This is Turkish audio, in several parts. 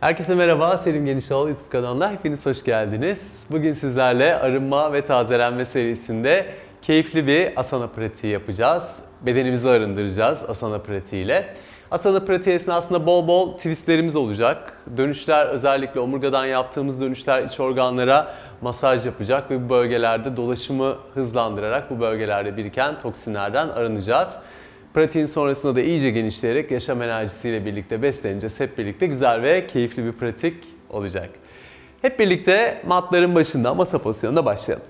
Herkese merhaba, Selim Genişoğlu YouTube kanalına hepiniz hoş geldiniz. Bugün sizlerle arınma ve tazelenme serisinde keyifli bir asana pratiği yapacağız. Bedenimizi arındıracağız asana pratiğiyle. Asana pratiği esnasında bol bol twistlerimiz olacak. Dönüşler özellikle omurgadan yaptığımız dönüşler iç organlara masaj yapacak ve bu bölgelerde dolaşımı hızlandırarak bu bölgelerde biriken toksinlerden arınacağız. Pratiğin sonrasında da iyice genişleyerek yaşam enerjisiyle birlikte besleneceğiz. Hep birlikte güzel ve keyifli bir pratik olacak. Hep birlikte matların başında masa pozisyonunda başlayalım.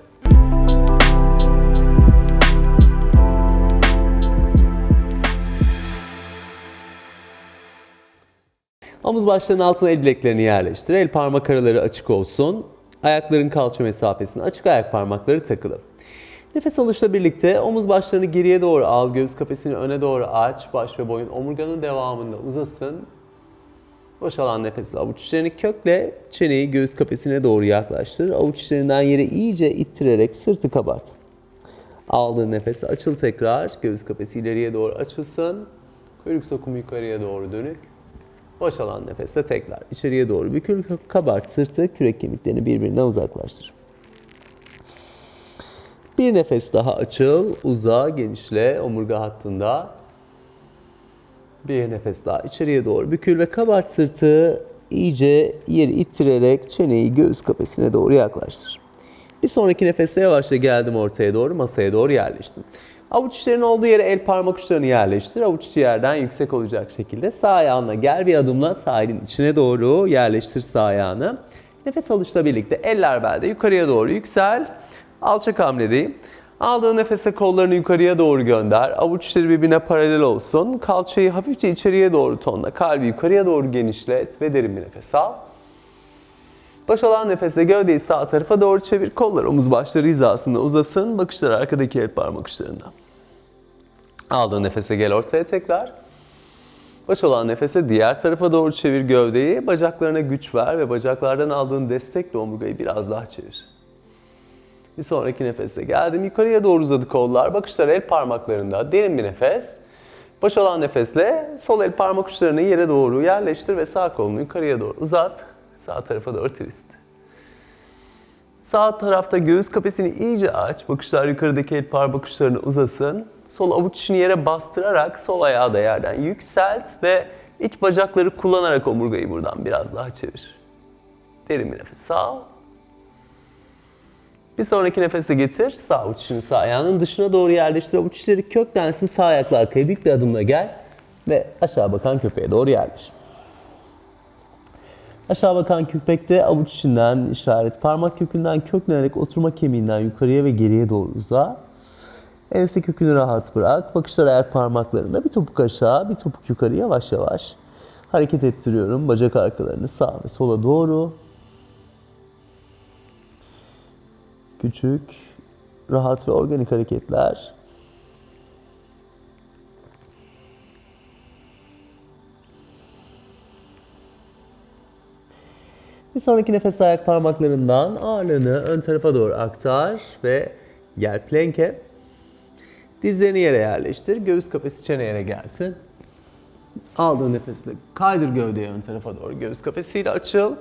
Omuz başlarının altına el bileklerini yerleştir. El parmak araları açık olsun. Ayakların kalça mesafesine açık ayak parmakları takılı. Nefes alışla birlikte omuz başlarını geriye doğru al, göğüs kafesini öne doğru aç, baş ve boyun omurganın devamında uzasın. Boşalan nefesle avuç içlerini kökle, çeneyi göğüs kafesine doğru yaklaştır. Avuç içlerinden yere iyice ittirerek sırtı kabart. Aldığın nefesle açıl tekrar, göğüs kafesi ileriye doğru açılsın. Kuyruk sokumu yukarıya doğru dönük. Boşalan nefesle tekrar içeriye doğru bükül, kabart sırtı, kürek kemiklerini birbirinden uzaklaştır. Bir nefes daha açıl, uza, genişle omurga hattında. Bir nefes daha içeriye doğru bükül ve kabart sırtı iyice yeri ittirerek çeneyi göğüs kafesine doğru yaklaştır. Bir sonraki nefeste yavaşça geldim ortaya doğru, masaya doğru yerleştim. Avuç içlerinin olduğu yere el parmak uçlarını yerleştir. Avuç içi yerden yüksek olacak şekilde sağ ayağınla gel bir adımla sağ elin içine doğru yerleştir sağ ayağını. Nefes alışla birlikte eller belde yukarıya doğru yüksel. Alçak hamledeyim. Aldığın nefese kollarını yukarıya doğru gönder. Avuç içleri birbirine paralel olsun. Kalçayı hafifçe içeriye doğru tonla. Kalbi yukarıya doğru genişlet ve derin bir nefes al. Boşalan nefesle gövdeyi sağ tarafa doğru çevir. Kollar omuz başları hizasında uzasın. Bakışlar arkadaki el parmak uçlarında. Aldığın nefese gel ortaya tekrar. Boşalan nefese diğer tarafa doğru çevir gövdeyi. Bacaklarına güç ver ve bacaklardan aldığın destekle omurgayı biraz daha çevir. Bir sonraki nefeste geldim. Yukarıya doğru uzadı kollar. Bakışlar el parmaklarında. Derin bir nefes. Boşalan nefesle sol el parmak uçlarını yere doğru yerleştir ve sağ kolunu yukarıya doğru uzat. Sağ tarafa doğru twist. Sağ tarafta göğüs kafesini iyice aç. Bakışlar yukarıdaki el parmak uçlarını uzasın. Sol avuç içini yere bastırarak sol ayağı da yerden yükselt ve iç bacakları kullanarak omurgayı buradan biraz daha çevir. Derin bir nefes al. Bir sonraki nefeste getir. Sağ içini sağ ayağının dışına doğru yerleştir. Avuç köklensin. Sağ ayakla arkaya dik bir adımla gel. Ve aşağı bakan köpeğe doğru yerleş. Aşağı bakan köpekte avuç içinden işaret parmak kökünden köklenerek oturma kemiğinden yukarıya ve geriye doğru uza. Ense kökünü rahat bırak. Bakışlar ayak parmaklarında bir topuk aşağı, bir topuk yukarı yavaş yavaş hareket ettiriyorum. Bacak arkalarını sağa ve sola doğru. Küçük, rahat ve organik hareketler. Bir sonraki nefes ayak parmaklarından ağırlığını ön tarafa doğru aktar ve gel plank'e. Dizlerini yere yerleştir. Göğüs kafesi çene yere gelsin. Aldığın nefesle kaydır gövdeyi ön tarafa doğru. Göğüs kafesiyle açıl.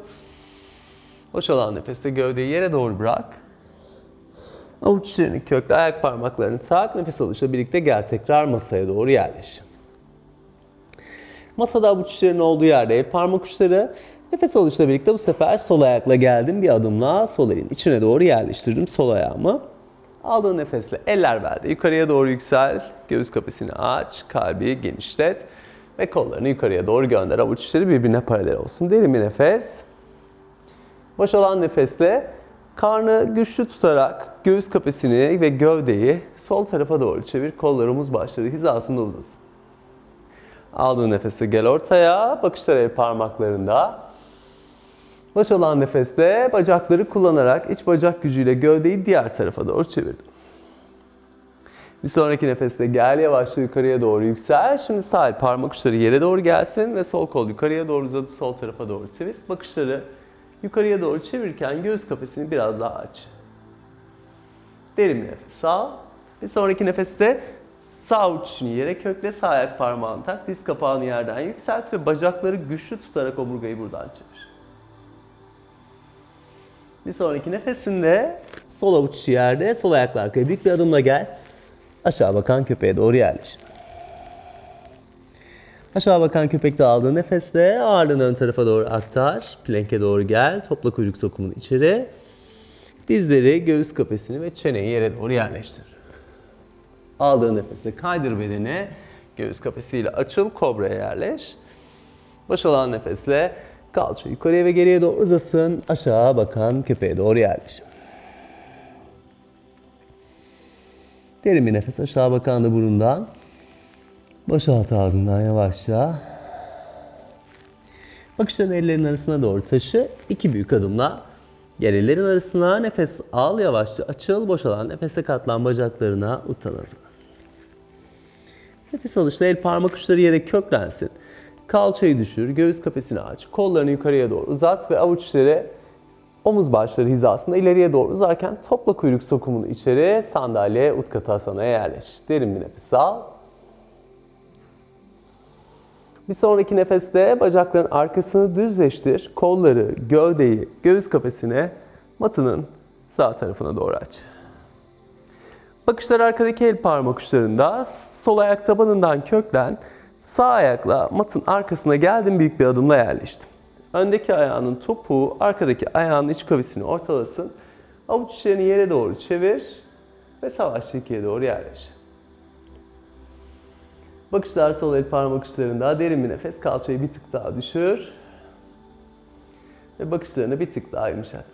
Boşalan nefeste gövdeyi yere doğru bırak. Avuç içlerini kökle, ayak parmaklarını tak. Nefes alışla birlikte gel tekrar masaya doğru yerleş. Masada avuç içlerinin olduğu yerde el parmak uçları nefes alışla birlikte bu sefer sol ayakla geldim. Bir adımla sol elin içine doğru yerleştirdim sol ayağımı. Aldığın nefesle eller belde yukarıya doğru yüksel. Göğüs kafesini aç, kalbi genişlet ve kollarını yukarıya doğru gönder. Avuç içleri birbirine paralel olsun. Derin bir nefes. Boşalan nefesle karnı güçlü tutarak göğüs kafesini ve gövdeyi sol tarafa doğru çevir. Kollar omuz başları hizasında uzasın. Aldığın nefeste gel ortaya. Bakışlar el parmaklarında. Boşalan nefeste bacakları kullanarak iç bacak gücüyle gövdeyi diğer tarafa doğru çevirdim. Bir sonraki nefeste gel yavaşça yukarıya doğru yüksel. Şimdi sağ el parmak uçları yere doğru gelsin ve sol kol yukarıya doğru uzadı sol tarafa doğru twist. Bakışları yukarıya doğru çevirirken göğüs kafesini biraz daha aç. Derin bir nefes al. Bir sonraki nefeste Sağ içini yere kökle, sağ ayak parmağını tak, diz kapağını yerden yükselt ve bacakları güçlü tutarak omurgayı buradan çevir. Bir sonraki nefesinde sol avuç yerde, sol ayakla arkaya büyük bir adımla gel. Aşağı bakan köpeğe doğru yerleş. Aşağı bakan köpekte aldığın nefesle ağırlığını ön tarafa doğru aktar. Plank'e doğru gel. Topla kuyruk sokumunu içeri. Dizleri, göğüs kafesini ve çeneyi yere doğru yerleştir. Aldığın nefesle kaydır bedeni. Göğüs kafesiyle açıl, kobraya yerleş. Boşalan nefesle kalça yukarıya ve geriye doğru uzasın. Aşağı bakan köpeğe doğru yerleş. Derin bir nefes aşağı bakan da burundan. Boşalt ağzından yavaşça. Bakışlarını ellerin arasına doğru taşı. İki büyük adımla gel ellerin arasına nefes al yavaşça açıl boşalan nefese katlan bacaklarına utan. Nefes alışta el parmak uçları yere köklensin. Kalçayı düşür, göğüs kafesini aç, kollarını yukarıya doğru uzat ve avuç içleri omuz başları hizasında ileriye doğru uzarken topla kuyruk sokumunu içeri sandalye Utkatasana yerleş. Derin bir nefes al. Bir sonraki nefeste bacakların arkasını düzleştir. Kolları, gövdeyi, göğüs kafesine matının sağ tarafına doğru aç. Bakışlar arkadaki el parmak uçlarında. Sol ayak tabanından köklen. Sağ ayakla matın arkasına geldim büyük bir adımla yerleştim. Öndeki ayağının topuğu arkadaki ayağının iç kavisini ortalasın. Avuç içlerini yere doğru çevir ve savaşçı ikiye doğru yerleş. Bakışlar sol el parmak uçlarında derin bir nefes kalçayı bir tık daha düşür. Ve bakışlarını bir tık daha yumuşat.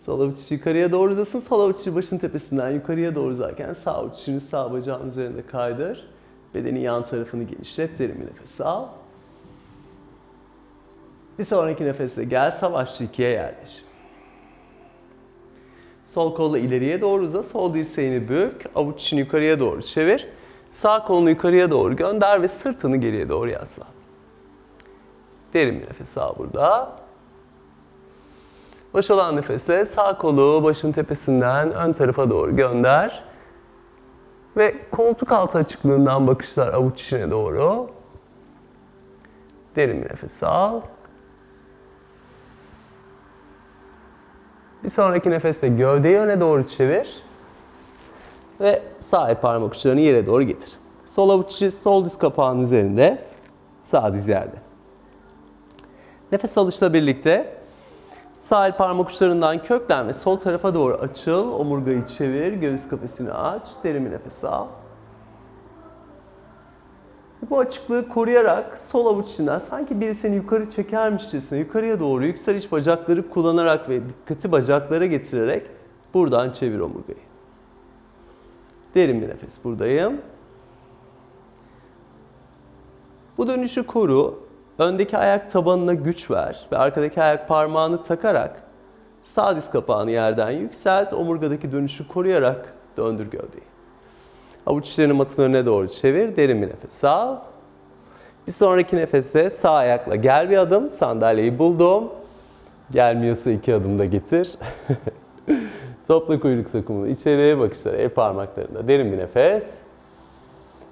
Sol avuç yukarıya doğru uzasın. Sol avuç başın tepesinden yukarıya doğru uzarken sağ avuç sağ bacağın üzerinde kaydır. Bedenin yan tarafını genişlet. Derin bir nefes al. Bir sonraki nefeste gel savaşçı ikiye yerleş. Sol kolla ileriye doğru uza. Sol dirseğini bük. Avuç içini yukarıya doğru çevir. Sağ kolunu yukarıya doğru gönder ve sırtını geriye doğru yasla. Derin bir nefes al burada. Boşalan nefesle sağ kolu başın tepesinden ön tarafa doğru gönder. Ve koltuk altı açıklığından bakışlar avuç içine doğru. Derin bir nefes al. Bir sonraki nefeste gövdeyi öne doğru çevir. Ve sağ el parmak uçlarını yere doğru getir. Sol avuç sol diz kapağının üzerinde, sağ diz yerde. Nefes alışla birlikte sağ el parmak uçlarından köklen ve sol tarafa doğru açıl. Omurgayı çevir, göğüs kafesini aç, derin bir nefes al. Bu açıklığı koruyarak sol avuç içinden sanki biri seni yukarı çekermişçesine yukarıya doğru yüksel iç bacakları kullanarak ve dikkati bacaklara getirerek buradan çevir omurgayı. Derin bir nefes buradayım. Bu dönüşü koru. Öndeki ayak tabanına güç ver ve arkadaki ayak parmağını takarak sağ diz kapağını yerden yükselt. Omurgadaki dönüşü koruyarak döndür gövdeyi. Avuç içlerini matın önüne doğru çevir. Derin bir nefes al. Bir sonraki nefeste sağ ayakla gel bir adım. Sandalyeyi buldum. Gelmiyorsa iki adım da getir. Topla kuyruk sokumunu içeri, bakışlar el parmaklarında. Derin bir nefes.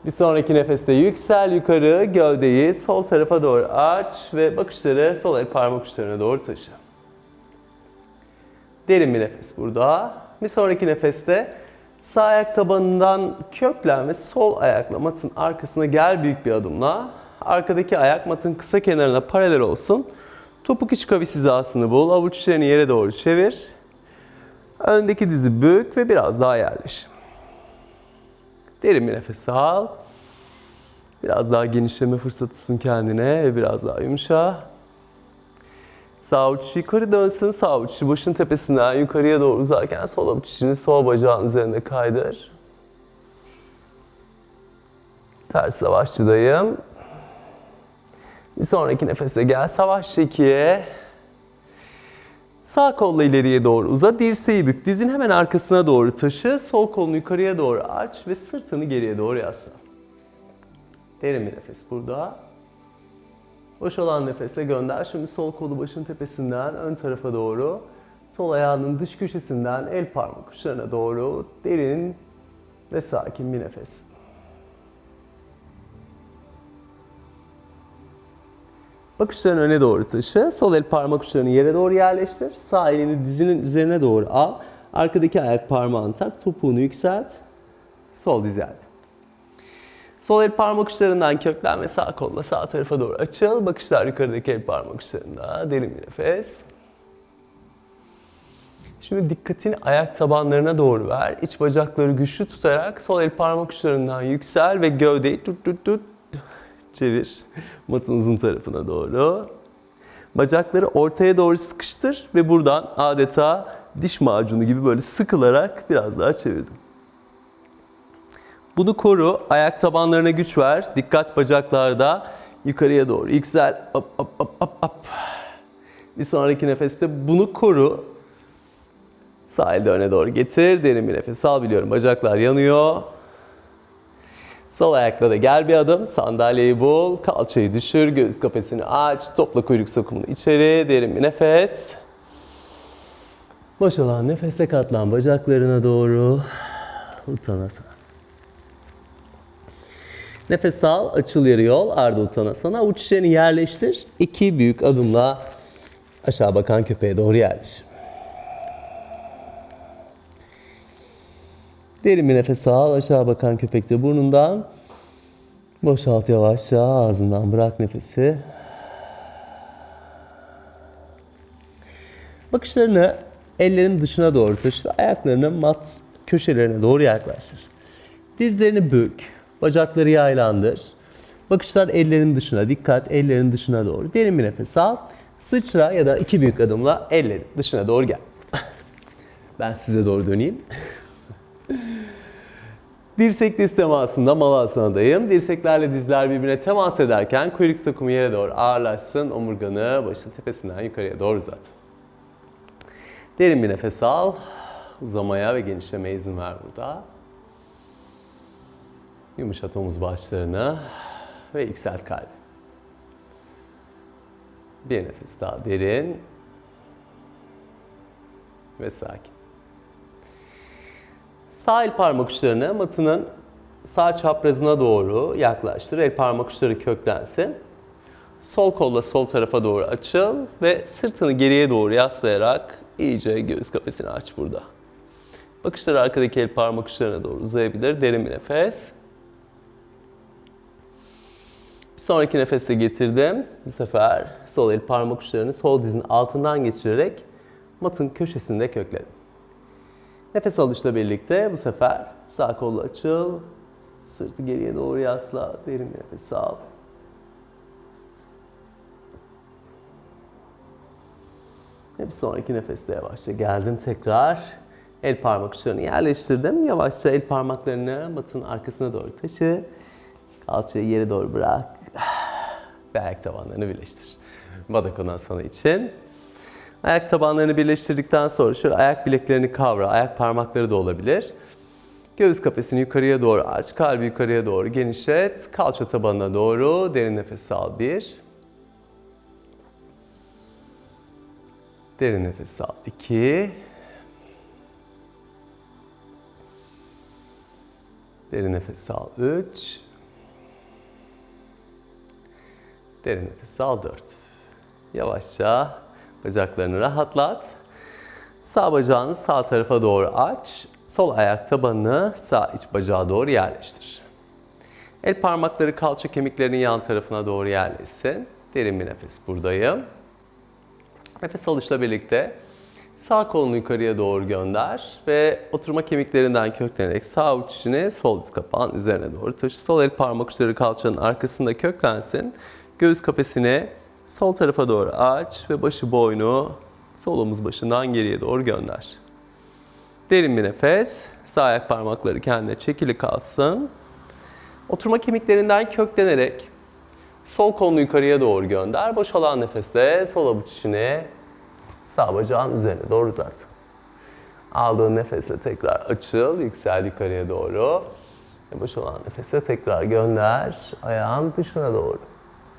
Bir sonraki nefeste yüksel yukarı, gövdeyi sol tarafa doğru aç ve bakışları sol el parmak uçlarına doğru taşı. Derin bir nefes burada. Bir sonraki nefeste sağ ayak tabanından köklen ve sol ayakla matın arkasına gel büyük bir adımla. Arkadaki ayak matın kısa kenarına paralel olsun. Topuk iç kavis hizasını bul. Avuç içlerini yere doğru çevir. Öndeki dizi bük ve biraz daha yerleş. Derin bir nefes al. Biraz daha genişleme fırsatı sun kendine ve biraz daha yumuşa. Sağ avuç yukarı dönsün. Sağ avuç başın tepesinden yukarıya doğru uzarken sol içini sol bacağın üzerinde kaydır. Ters savaşçıdayım. Bir sonraki nefese gel savaşçı ikiye. Sağ kolla ileriye doğru uza, dirseği bük, dizin hemen arkasına doğru taşı, sol kolunu yukarıya doğru aç ve sırtını geriye doğru yasla. Derin bir nefes burada. Boş olan nefesle gönder. Şimdi sol kolu başın tepesinden ön tarafa doğru, sol ayağının dış köşesinden el parmak uçlarına doğru derin Ve sakin bir nefes. Bakışlarını öne doğru taşı. Sol el parmak uçlarını yere doğru yerleştir. Sağ elini dizinin üzerine doğru al. Arkadaki ayak parmağını tak. Topuğunu yükselt. Sol dizel. Sol el parmak uçlarından köklen ve sağ kolla sağ tarafa doğru açıl. Bakışlar yukarıdaki el parmak uçlarında. Derin bir nefes. Şimdi dikkatini ayak tabanlarına doğru ver. İç bacakları güçlü tutarak sol el parmak uçlarından yüksel ve gövdeyi tut tut tut çevir. Matın uzun tarafına doğru. Bacakları ortaya doğru sıkıştır ve buradan adeta diş macunu gibi böyle sıkılarak biraz daha çevirdim. Bunu koru. Ayak tabanlarına güç ver. Dikkat bacaklarda yukarıya doğru. Yüksel. Hop hop hop hop hop. Bir sonraki nefeste bunu koru. Sağ elde öne doğru getir. Derin bir nefes al. Biliyorum bacaklar yanıyor. Sol ayakla da gel bir adım. Sandalyeyi bul. Kalçayı düşür. Göğüs kafesini aç. Topla kuyruk sokumunu içeri. Derin bir nefes. Boş olan nefese katlan bacaklarına doğru. Uttanasana. Nefes al, açıl yarı yol, ardı uttanasana. Avuç içlerini yerleştir. İki büyük adımla aşağı bakan köpeğe doğru yerleş. Derin bir nefes al, aşağı bakan köpekte burnundan. Boşalt yavaşça, ağzından bırak nefesi. Bakışlarını ellerin dışına doğru taşı ve ayaklarını mat köşelerine doğru yaklaştır. Dizlerini bük, bacakları yaylandır. Bakışlar ellerin dışına, dikkat ellerin dışına doğru. Derin bir nefes al. Sıçra ya da iki büyük adımla ellerin dışına doğru gel. Ben size doğru döneyim. Dirsek diz temasında malasanadayım. Dirseklerle dizler birbirine temas ederken kuyruk sokumu yere doğru ağırlaşsın. Omurganı başın tepesinden yukarıya doğru uzat. Derin bir nefes al. Uzamaya ve genişlemeye izin ver burada. Yumuşat omuz başlarını ve yükselt kalbi. Bir nefes daha derin ve sakin. Sağ el parmak uçlarını matının sağ çaprazına doğru yaklaştır. El parmak uçları köklensin. Sol kolla sol tarafa doğru açıl ve sırtını geriye doğru yaslayarak iyice göğüs kafesini aç burada. Bakışlar arkadaki el parmak uçlarına doğru uzayabilir. Derin bir nefes. Bir sonraki nefeste getirdim. Bu sefer sol el parmak uçlarını sol dizin altından geçirerek matın köşesinde kökledim. Nefes alışla birlikte bu sefer sağ kolla açıl. Sırtı geriye doğru yasla. Derin bir nefes al. Ve bir sonraki nefeste yavaşça geldim tekrar. El parmak uçlarını yerleştirdim. Yavaşça el parmaklarını matın arkasına doğru taşı. Kalçayı yere doğru bırak. Ve ayak tabanlarını birleştir. Badakonasana için. Ayak tabanlarını birleştirdikten sonra şöyle ayak bileklerini kavra, ayak parmakları da olabilir. Göğüs kafesini yukarıya doğru aç, kalbi yukarıya doğru genişlet. Kalça tabanına doğru derin nefes al bir. Derin nefes al iki. Derin nefes al üç. Derin nefes al dört. Yavaşça Bacaklarını rahatlat. Sağ bacağını sağ tarafa doğru aç. Sol ayak tabanını sağ iç bacağa doğru yerleştir. El parmakları kalça kemiklerinin yan tarafına doğru yerleşsin. Derin bir nefes buradayım. Nefes alışla birlikte sağ kolunu yukarıya doğru gönder ve oturma kemiklerinden köklenerek sağ uç içine sol diz kapağın üzerine doğru taşı. Sol el parmak uçları kalçanın arkasında köklensin. Göğüs kafesini Sol tarafa doğru aç ve başı boynu sol omuz başından geriye doğru gönder. Derin bir nefes. Sağ ayak parmakları kendine çekili kalsın. Oturma kemiklerinden köklenerek sol kolunu yukarıya doğru gönder. Boşalan nefesle sol avuç içine sağ bacağın üzerine doğru uzat. Aldığın nefesle tekrar açıl, yüksel yukarıya doğru. Boşalan nefesle tekrar gönder, ayağın dışına doğru.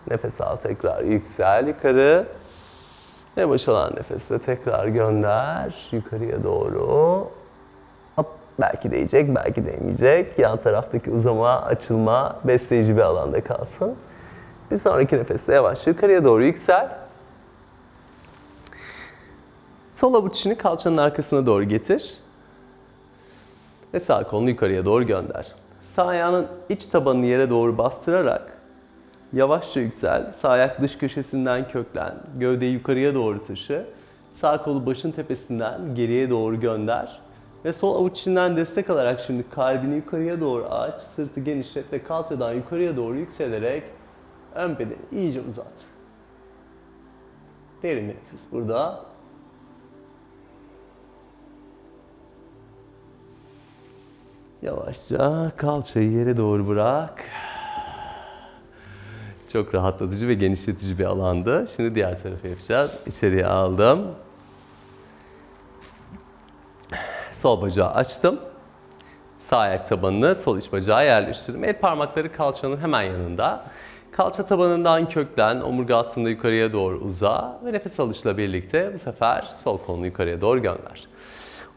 Nefes al tekrar yüksel yukarı. Ve boşalan nefesle tekrar gönder yukarıya doğru. Hop Belki değecek, belki değmeyecek. Yan taraftaki uzama, açılma, besleyici bir alanda kalsın. Bir sonraki nefeste yavaş yukarıya doğru yüksel. Sol avuç içini kalçanın arkasına doğru getir. Ve sağ kolunu yukarıya doğru gönder. Sağ ayağının iç tabanını yere doğru bastırarak yavaşça yüksel. Sağ ayak dış köşesinden köklen. Gövdeyi yukarıya doğru taşı. Sağ kolu başın tepesinden geriye doğru gönder. Ve sol avuç içinden destek alarak şimdi kalbini yukarıya doğru aç. Sırtı genişlet ve kalçadan yukarıya doğru yükselerek ön bedeni iyice uzat. Derin bir nefes burada. Yavaşça kalçayı yere doğru bırak. Çok rahatlatıcı ve genişletici bir alandı. Şimdi diğer tarafı yapacağız. İçeriye aldım. Sol bacağı açtım. Sağ ayak tabanını sol iç bacağa yerleştirdim. El parmakları kalçanın hemen yanında. Kalça tabanından köklen, omurga hattında yukarıya doğru uza ve nefes alışla birlikte bu sefer sol kolunu yukarıya doğru gönder.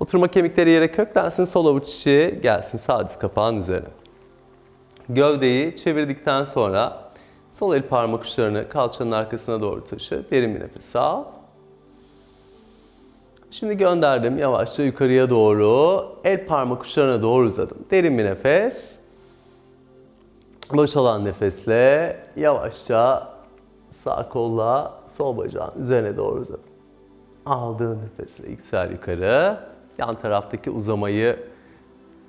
Oturma kemikleri yere köklensin, sol avuç içi gelsin sağ diz kapağın üzerine. Gövdeyi çevirdikten sonra sol el parmak uçlarını kalçanın arkasına doğru taşı. Derin bir nefes al. Şimdi gönderdim yavaşça yukarıya doğru. El parmak uçlarına doğru uzadım. Derin bir nefes. Boşalan nefesle yavaşça sağ kolla sol bacağın üzerine doğru uzadım. Aldığın nefesle yüksel yukarı. Yan taraftaki uzamayı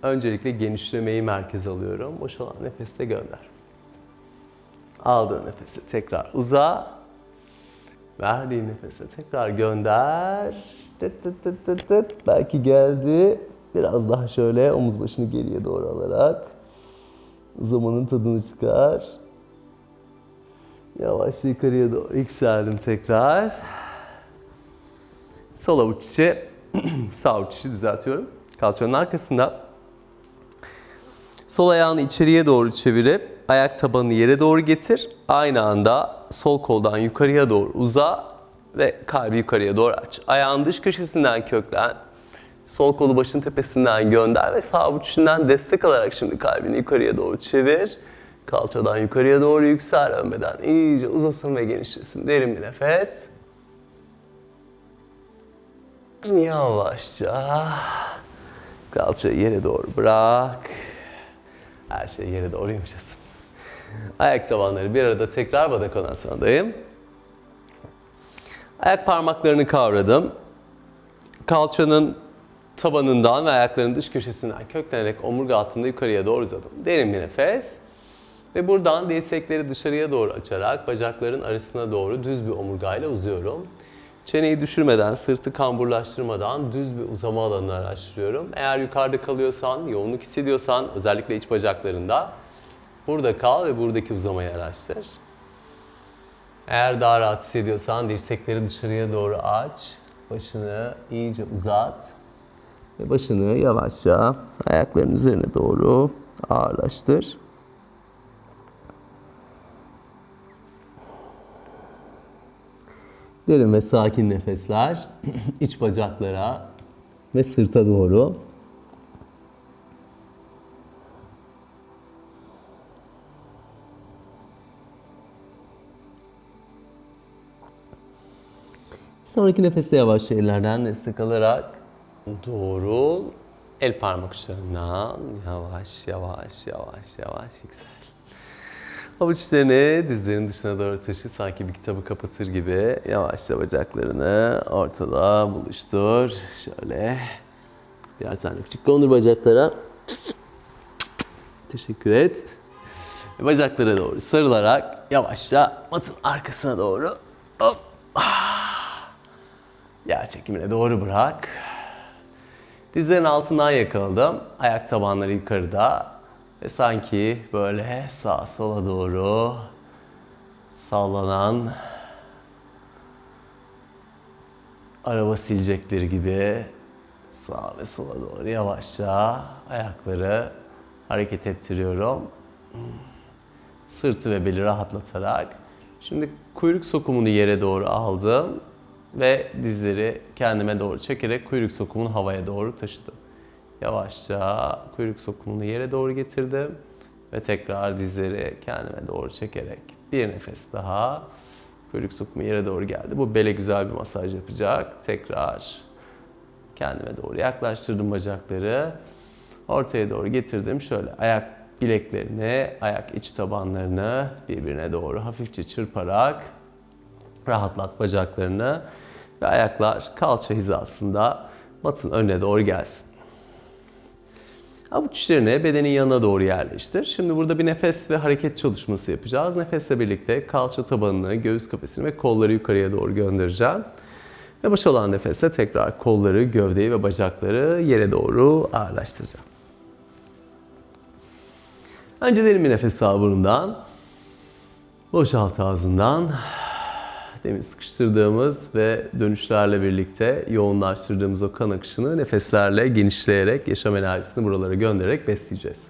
öncelikle genişlemeyi merkez alıyorum. Boşalan nefeste gönder. Aldığın nefeste tekrar uza. Verdiğin nefese tekrar gönder. Tıt tıt tıt tıt tıt. Belki geldi. Biraz daha şöyle omuz başını geriye doğru alarak uzamanın tadını çıkar. Yavaş yukarıya doğru yükseldim tekrar. Sol avuç içi, sağ avuç içi düzeltiyorum. Kalçanın arkasında. Sol ayağını içeriye doğru çevirip ayak tabanını yere doğru getir. Aynı anda sol koldan yukarıya doğru uza ve kalbi yukarıya doğru aç. Ayağın dış köşesinden köklen. Sol kolu başın tepesinden gönder ve sağ avuç destek alarak şimdi kalbini yukarıya doğru çevir. Kalçadan yukarıya doğru yüksel ön iyice uzasın ve genişlesin. Derin bir nefes. Yavaşça kalçayı yere doğru bırak. Her şey yere doğru yumuşasın. Ayak tabanları bir arada tekrar Baddhakonasana'dayım. Ayak parmaklarını kavradım. Kalçanın tabanından ve ayakların dış köşesinden köklenerek omurga altında yukarıya doğru uzadım. Derin bir nefes. Ve buradan dirsekleri dışarıya doğru açarak bacakların arasına doğru düz bir omurgayla uzuyorum. Çeneyi düşürmeden, sırtı kamburlaştırmadan düz bir uzama alanını araştırıyorum. Eğer yukarıda kalıyorsan, yoğunluk hissediyorsan özellikle iç bacaklarında burada kal ve buradaki uzamayı araştır. Eğer daha rahat hissediyorsan dirsekleri dışarıya doğru aç. Başını iyice uzat. Ve başını yavaşça ayakların üzerine doğru ağırlaştır. Derin ve sakin nefesler iç bacaklara ve sırta doğru. Sonraki nefeste yavaşça ellerden destek alarak doğru el parmak uçlarından yavaş yavaş yavaş yavaş yüksel. Avuç dizlerin dışına doğru taşı sanki bir kitabı kapatır gibi yavaşça bacaklarını ortada buluştur. Şöyle diğer tane küçük kondur bacaklara. Teşekkür et. Bacaklara doğru sarılarak yavaşça matın arkasına doğru hop. Yer çekimine doğru bırak. Dizlerin altından yakaladım. Ayak tabanları yukarıda. Ve sanki böyle sağa sola doğru sallanan araba silecekleri gibi sağa ve sola doğru yavaşça ayakları hareket ettiriyorum. Sırtı ve beli rahatlatarak. Şimdi kuyruk sokumunu yere doğru aldım ve dizleri kendime doğru çekerek kuyruk sokumunu havaya doğru taşıdım. Yavaşça kuyruk sokumunu yere doğru getirdim. Ve tekrar dizleri kendime doğru çekerek bir nefes daha. Kuyruk sokumu yere doğru geldi. Bu bele güzel bir masaj yapacak. Tekrar kendime doğru yaklaştırdım bacakları. Ortaya doğru getirdim. Şöyle ayak bileklerini, ayak iç tabanlarını birbirine doğru hafifçe çırparak rahatlat bacaklarını ve ayaklar kalça hizasında matın önüne doğru gelsin. Avuç içlerini bedenin yanına doğru yerleştir. Şimdi burada bir nefes ve hareket çalışması yapacağız. Nefesle birlikte kalça tabanını, göğüs kafesini ve kolları yukarıya doğru göndereceğim. Ve boş olan nefesle tekrar kolları, gövdeyi ve bacakları yere doğru ağırlaştıracağım. Önce derin bir nefes al burundan. Boşalt ağzından. Demin sıkıştırdığımız ve dönüşlerle birlikte yoğunlaştırdığımız o kan akışını nefeslerle genişleyerek, yaşam enerjisini buralara göndererek besleyeceğiz.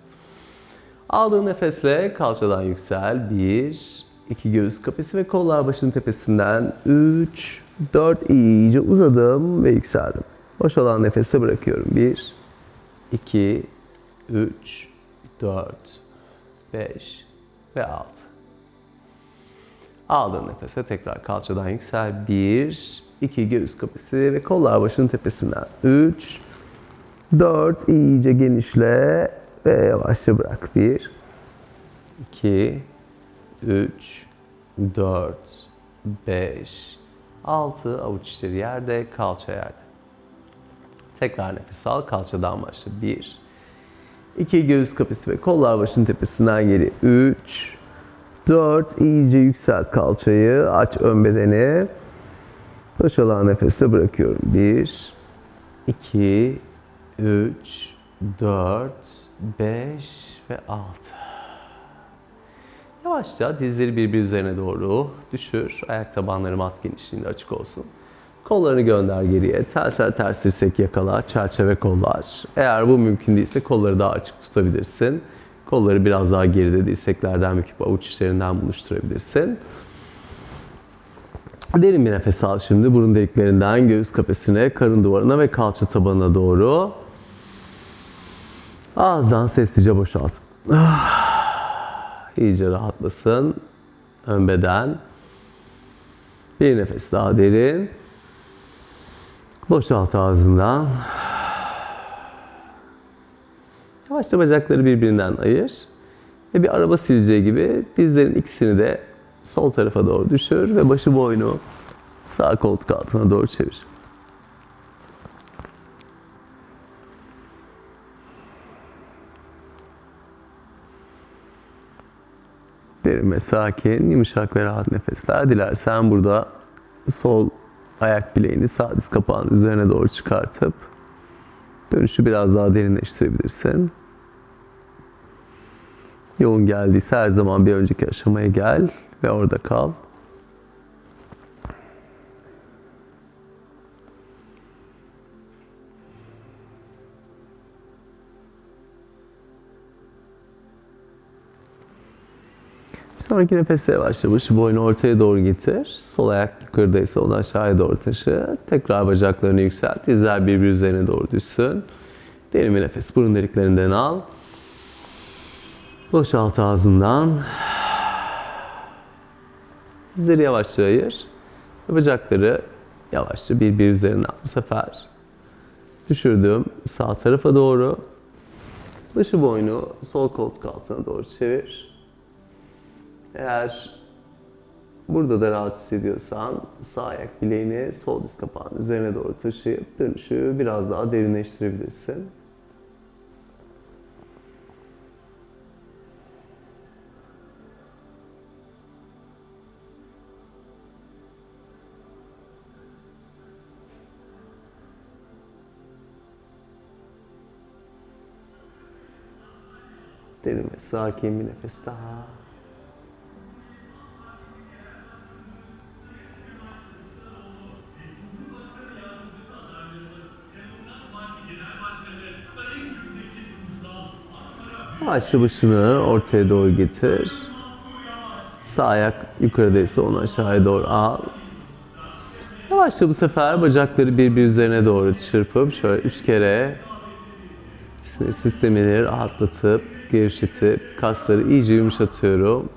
Aldığın nefesle kalçadan yüksel. 1, 2 göğüs kafesi ve kollar başının tepesinden. 3, 4 iyice uzadım ve yükseldim. Boş olan nefeste bırakıyorum. 1, 2, 3, 4, 5 ve 6. Aldığın nefese tekrar kalçadan yüksel. 1, 2 göğüs kapısı ve kollar başının tepesinden. 3, 4 iyice genişle ve yavaşça bırak. 1, 2, 3, 4, 5, 6 avuç içleri yerde, kalça yerde. Tekrar nefes al, kalçadan başla. 1, 2 göğüs kapısı ve kollar başının tepesinden geri. 3, 4 iyice yükselt kalçayı. Aç ön bedeni. Boşalan nefeste bırakıyorum. 1, 2, 3, 4, 5 ve 6. Yavaşça dizleri birbiri üzerine doğru düşür. Ayak tabanları mat genişliğinde açık olsun. Kollarını gönder geriye. Telsel ters dirsek yakala. Çerçeve kollar. Eğer bu mümkün değilse kolları daha açık tutabilirsin. Kolları biraz daha geride dirseklerden büküp avuç içlerinden buluşturabilirsin. Derin bir nefes al şimdi. Burun deliklerinden göğüs kafesine, karın duvarına ve kalça tabanına doğru. Ağızdan sessizce boşalt. İyice rahatlasın. Ön beden. Bir nefes daha derin. Boşalt ağzından. Yavaşça bacakları birbirinden ayır. Ve bir araba sileceği gibi dizlerin ikisini de sol tarafa doğru düşür ve başı boynu sağ koltuk altına doğru çevir. Derin ve sakin, yumuşak ve rahat nefesler. Dilersen burada sol ayak bileğini sağ diz kapağının üzerine doğru çıkartıp dönüşü biraz daha derinleştirebilirsin. Yoğun geldiyse her zaman bir önceki aşamaya gel ve orada kal. Sonraki nefeste başla. Başı boynu ortaya doğru getir. Sol ayak yukarıdaysa onu aşağıya doğru taşı. Tekrar bacaklarını yükselt. Dizler birbiri üzerine doğru düşsün. Derin bir nefes burun deliklerinden al. Boşalt ağzından. Dizleri yavaşça ayır. Bacakları yavaşça birbiri üzerinden bu sefer düşürdüm sağ tarafa doğru. Başı boynu sol koltuk altına doğru çevir. Eğer burada da rahat hissediyorsan sağ ayak bileğini sol diz kapağının üzerine doğru taşıyıp dönüşü biraz daha derinleştirebilirsin. Derin ve sakin bir nefes daha. Yavaşça başını ortaya doğru getir. Sağ ayak yukarıdaysa onu aşağıya doğru al. Yavaşça bu sefer bacakları birbiri üzerine doğru çırpıp şöyle üç kere Sinir sistemini rahatlatıp, gevşetip, kasları iyice yumuşatıyorum.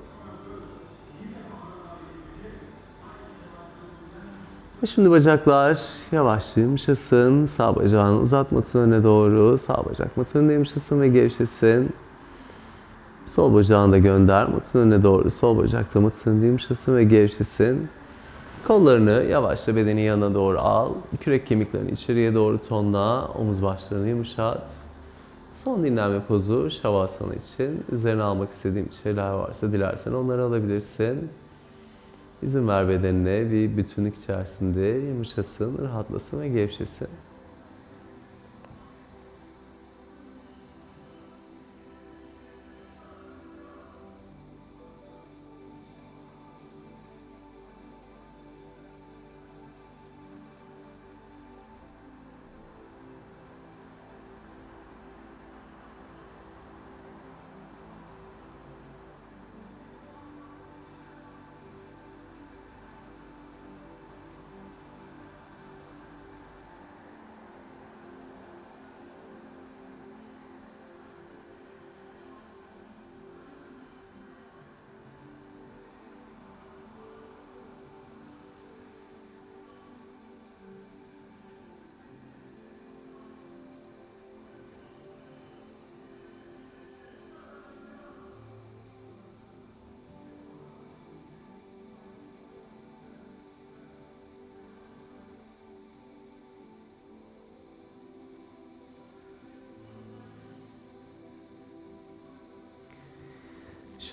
Ve şimdi bacaklar yavaşça yumuşasın. Sağ bacağını uzat matın öne doğru. Sağ bacak matın önüne yumuşasın ve gevşesin. Sol bacağını da gönder matın önüne doğru. Sol bacak da matın yumuşasın ve gevşesin. Kollarını yavaşça bedenin yanına doğru al. Kürek kemiklerini içeriye doğru tonla. Omuz başlarını yumuşat. Son dinlenme pozu Shavasana için. Üzerine almak istediğim şeyler varsa dilersen onları alabilirsin. İzin ver bedenine bir bütünlük içerisinde yumuşasın, rahatlasın ve gevşesin.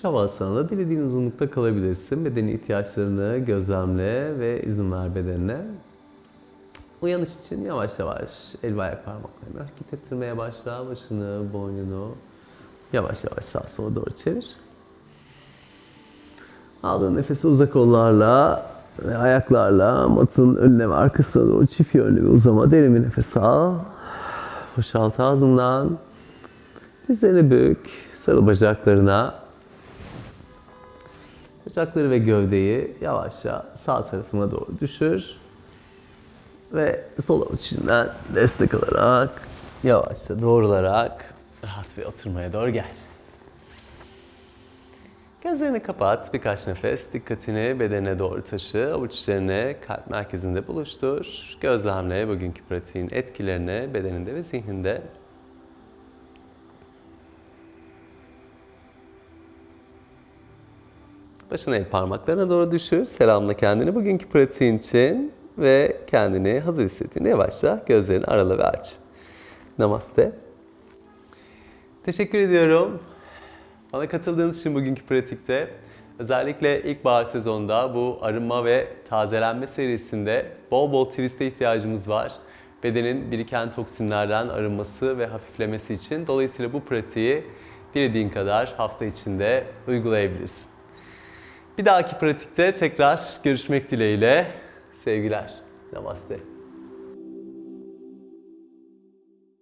Şavasana'da dilediğin uzunlukta kalabilirsin. Bedeni ihtiyaçlarını gözlemle ve izin ver bedenine. Uyanış için yavaş yavaş el ve ayak parmaklarını hareket ettirmeye başla. Başını, boynunu yavaş yavaş sağa sola doğru çevir. Aldığın nefesi uzak kollarla ve ayaklarla matın önüne ve arkasına doğru çift yönlü bir uzama. Derin bir nefes al. Boşalt ağzından. Dizlerini bük. Sarıl bacaklarına. Bacakları ve gövdeyi yavaşça sağ tarafına doğru düşür. Ve sol avuç içinden destek alarak yavaşça doğrularak rahat bir oturmaya doğru gel. Gözlerini kapat, birkaç nefes dikkatini bedenine doğru taşı, avuç içlerine kalp merkezinde buluştur. Gözlemle bugünkü pratiğin etkilerini bedeninde ve zihninde. Başını el parmaklarına doğru düşür. Selamla kendini bugünkü pratiğin için ve kendini hazır hissettiğinde yavaşça gözlerini arala ve aç. Namaste. Teşekkür ediyorum. Bana katıldığınız için bugünkü pratikte özellikle ilkbahar sezonunda bu arınma ve tazelenme serisinde bol bol twist'e ihtiyacımız var. Bedenin biriken toksinlerden arınması ve hafiflemesi için. Dolayısıyla bu pratiği dilediğin kadar hafta içinde uygulayabilirsin. Bir dahaki pratikte tekrar görüşmek dileğiyle. Sevgiler. Namaste.